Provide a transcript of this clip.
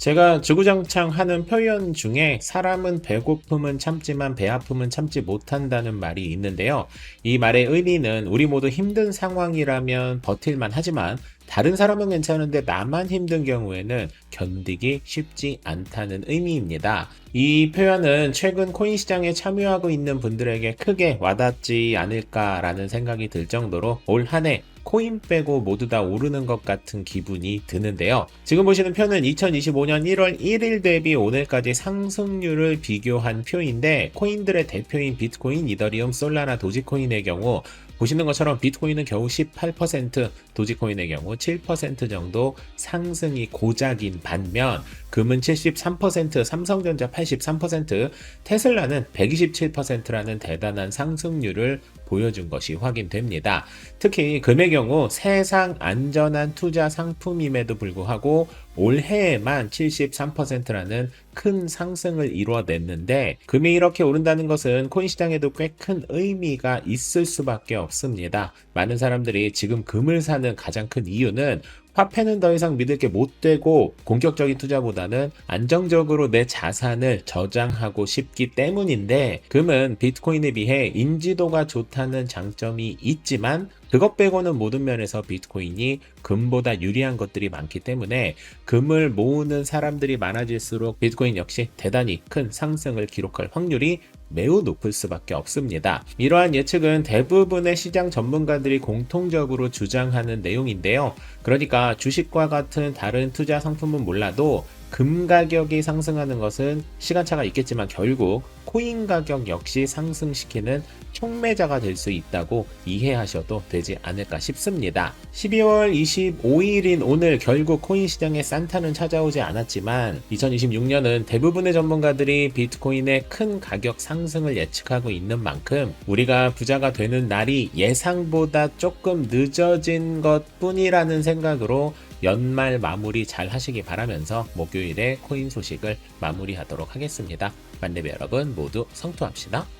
제가 주구장창 하는 표현 중에 사람은 배고픔은 참지만 배 아픔은 참지 못한다는 말이 있는데요. 이 말의 의미는 우리 모두 힘든 상황이라면 버틸만 하지만 다른 사람은 괜찮은데 나만 힘든 경우에는 견디기 쉽지 않다는 의미입니다. 이 표현은 최근 코인 시장에 참여하고 있는 분들에게 크게 와닿지 않을까라는 생각이 들 정도로 올 한 해 코인 빼고 모두 다 오르는 것 같은 기분이 드는데요. 지금 보시는 표는 2025년 1월 1일 대비 오늘까지 상승률을 비교한 표인데 코인들의 대표인 비트코인, 이더리움, 솔라나, 도지코인의 경우 보시는 것처럼 비트코인은 겨우 18%, 도지코인의 경우 7% 정도 상승이 고작인 반면 금은 73%, 삼성전자 83%, 테슬라는 127%라는 대단한 상승률을 보여준 것이 확인됩니다. 특히 금의 경우 세상 안전한 투자 상품임에도 불구하고 올해에만 73%라는 큰 상승을 이루어냈는데 금이 이렇게 오른다는 것은 코인 시장에도 꽤 큰 의미가 있을 수밖에 없습니다. 많은 사람들이 지금 금을 사는 가장 큰 이유는 화폐는 더 이상 믿을 게 못 되고 공격적인 투자보다는 안정적으로 내 자산을 저장하고 싶기 때문인데 금은 비트코인에 비해 인지도가 좋다는 장점이 있지만 그것 빼고는 모든 면에서 비트코인이 금보다 유리한 것들이 많기 때문에 금을 모으는 사람들이 많아질수록 비트코인 역시 대단히 큰 상승을 기록할 확률이 매우 높을 수밖에 없습니다. 이러한 예측은 대부분의 시장 전문가들이 공통적으로 주장하는 내용인데요. 그러니까 주식과 같은 다른 투자 상품은 몰라도 금 가격이 상승하는 것은 시간차가 있겠지만 결국 코인 가격 역시 상승시키는 촉매자가 될 수 있다고 이해하셔도 되지 않을까 싶습니다. 12월 25일인 오늘 결국 코인 시장에 산타는 찾아오지 않았지만 2026년은 대부분의 전문가들이 비트코인의 큰 가격 상승을 예측하고 있는 만큼 우리가 부자가 되는 날이 예상보다 조금 늦어진 것 뿐이라는 생각으로 연말 마무리 잘 하시기 바라면서 목요일에 코인 소식을 마무리하도록 하겠습니다. 만렙 여러분 모두 성투합시다.